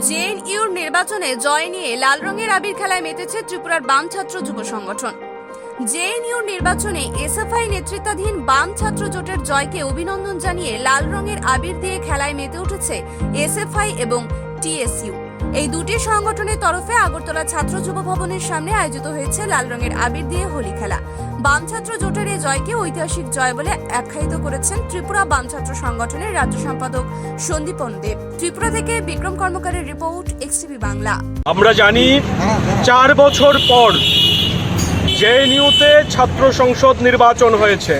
জেএনইউর নির্বাচনে জয় নিয়ে লাল রঙের আবির খেলায় মেতেছে ত্রিপুরার বাম ছাত্র যুব সংগঠন। জেএনইউর নির্বাচনে এসএফআই নেতৃত্বাধীন বাম ছাত্র জোটের জয়কে অভিনন্দন জানিয়ে লাল রঙের আবির দিয়ে খেলায় মেতে উঠেছে এসএফআই এবং টিএসইউ এই দুটি সংগঠনের তরফে আগরতলা ছাত্র যুব ভবনের সামনে আয়োজিত হয়েছে লাল রঙের আবির দিয়ে হোলি খেলা। বাম ছাত্র জোটের এই জয়কে ঐতিহাসিক জয় বলে আখ্যায়িত করেছেন ত্রিপুরা বাম ছাত্র সংগঠনের রাজ্য সম্পাদক সন্দীপন দেব। ত্রিপুরা থেকে বিক্রম কর্মকারের রিপোর্ট, এক্সটিভি বাংলা। আমরা জানি চার বছর পর জেএনইউতে ছাত্র সংসদ নির্বাচন হয়েছে।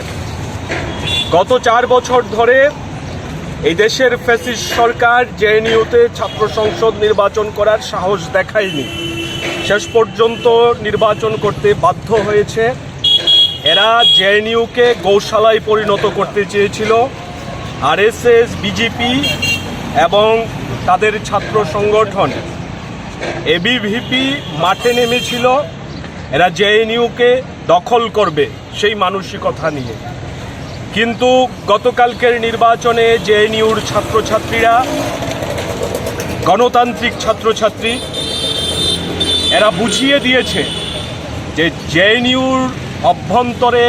গত চার বছর ধরে এই দেশের ফ্যাসিস্ট সরকার জেএনইউতে ছাত্র সংসদ নির্বাচন করার সাহস দেখায়নি। শেষ পর্যন্ত নির্বাচন করতে বাধ্য হয়েছে। এরা জেএনইউকে গৌশালায় পরিণত করতে চেয়েছিল। আরএসএস, বিজেপি এবং তাদের ছাত্র সংগঠন। এবিভিপি মাঠে নেমেছিল। এরা জেএনইউকে দখল করবে সেই মানসিকতা নিয়ে। কিন্তু গতকালকের নির্বাচনে জেএনইউর ছাত্রছাত্রীরা, গণতান্ত্রিক ছাত্রছাত্রী, এরা বুঝিয়ে দিয়েছে যে জেএনইউর অভ্যন্তরে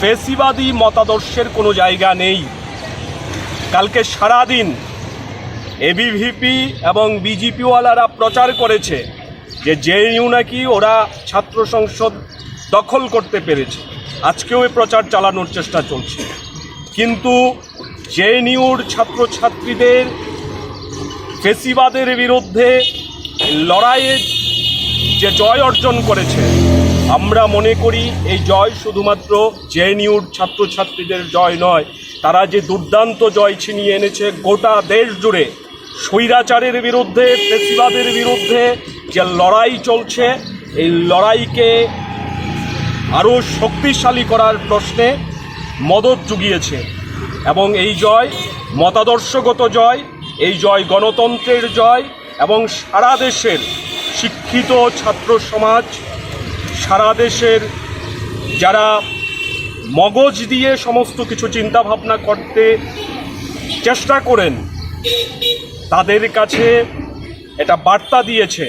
ফেসিবাদী মতাদর্শের কোনো জায়গা নেই। কালকে সারাদিন এবিভিপি এবং বিজেপিওয়ালারা প্রচার করেছে যে জেএনইউ নাকি ওরা ছাত্র সংসদ দখল করতে পেরেছে। আজকেও এই প্রচার চালানোর চেষ্টা চলছে। কিন্তু জেএনইউর ছাত্রছাত্রীদের, ফেসিবাদের বিরুদ্ধে লড়াইয়ে যে জয় অর্জন করেছে, আমরা মনে করি এই জয় শুধুমাত্র জেএনইউর ছাত্রছাত্রীদের জয় নয়, তারা যে দুর্দান্ত জয় ছিনিয়ে এনেছে গোটা দেশ জুড়ে, স্বৈরাচারের বিরুদ্ধে, ফেসিবাদের বিরুদ্ধে যে লড়াই চলছে, এই লড়াইকে আরও শক্তিশালী করার প্রশ্নে মদত জুগিয়েছে। এবং এই জয় মতাদর্শগত জয়, এই জয় গণতন্ত্রের জয় এবং সারা দেশের শিক্ষিত ছাত্র সমাজ, সারা দেশের যারা মগজ দিয়ে সমস্ত কিছু চিন্তা ভাবনা করতে চেষ্টা করেন, তাদের কাছে এটা বার্তা দিয়েছে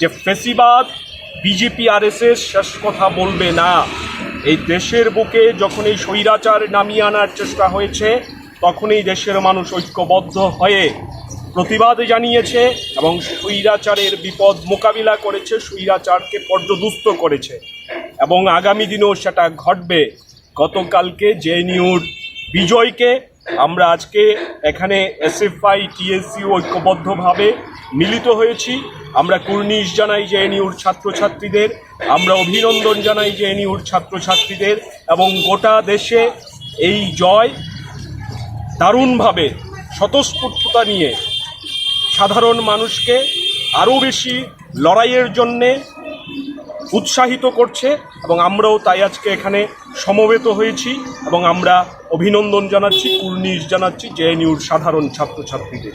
যে ফেসিবাদ বিজেপি আরএসএস শেষ কথা বলবে না। এই দেশের বুকে যখন এই স্বৈরাচার নামিয়ে আনার চেষ্টা হয়েছে, তখনই দেশের মানুষ ঐক্যবদ্ধ হয়ে প্রতিবাদ জানিয়েছে এবং স্বৈরাচারের বিপদ মোকাবিলা করেছে, স্বৈরাচারকে পর্যদুস্ত করেছে। এবং আগামী দিনেও সেটা ঘটবে। গতকালকে জেএনইউর বিজয়কে আমরা আজকে এখানে এসএফআই, টিএসসি ঐক্যবদ্ধভাবে মিলিত হয়েছি। আমরা কুর্নিশ জানাই জেএনইউর ছাত্রছাত্রীদের, আমরা অভিনন্দন জানাই জেএনইউর ছাত্রছাত্রীদের, এবং গোটা দেশে এই জয় দারুণভাবে স্বতঃস্ফূর্ততা নিয়ে সাধারণ মানুষকে আরও বেশি লড়াইয়ের জন্যে উৎসাহিত করছে এবং আমরাও তাই আজকে এখানে সমবেত হয়েছি এবং আমরা অভিনন্দন জানাচ্ছি, কুর্নিশ জানাচ্ছি, জেএনইউর সাধারণ ছাত্রছাত্রীদের।